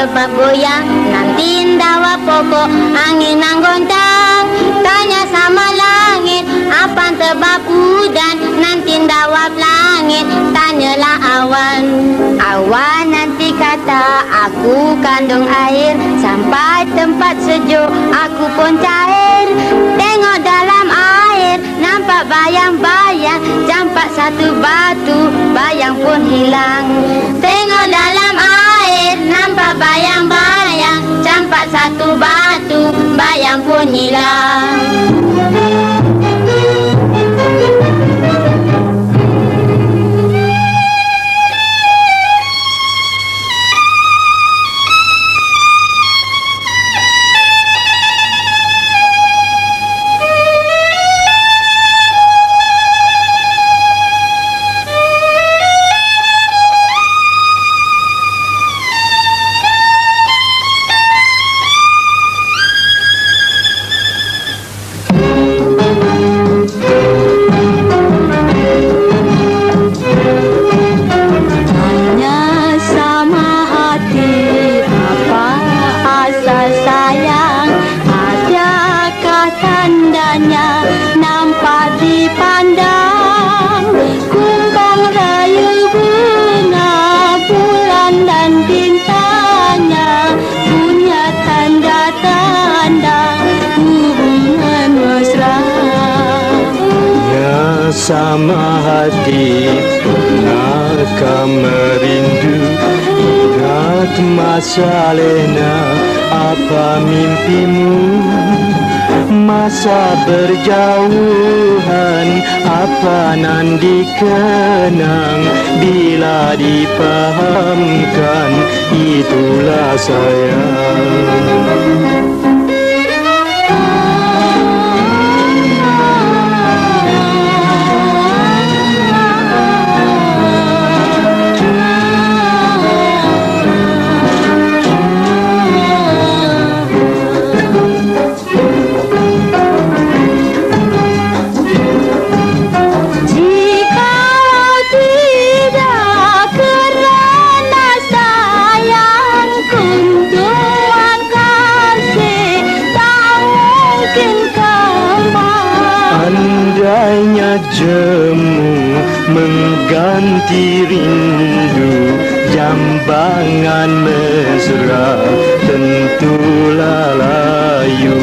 lebak goyang Nanti indawa pokok. Angin nanggontang Tanya sama langit. Apa sebab hujan Nanti indawa langit. Tanyalah awan. Awan nanti kata aku kandung air. Sampai tempat sejuk aku pun cair. Campak satu batu bayang pun hilang tandanya nampak dipandang. Kumbang rayu bunga bulan dan bintangnya. Punya tanda-tanda hubungan mesra. Ya sama hati Pernahkah merindu? Ingat masa lena Apa mimpimu Masa berjauhan Apa nan dikenang Bila dipahamkan Itulah sayang mengganti rindu Jambangan mesra tentulah layu.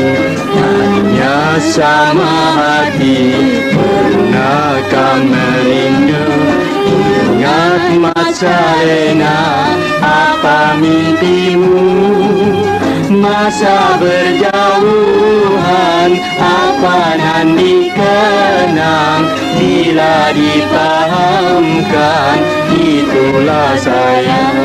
Hanya sama hati pernahkah merindu. Ingat masa lena apa mimpimu? Masa berjauhan apa nan dikenang Bila dipahamkan Itulah sayang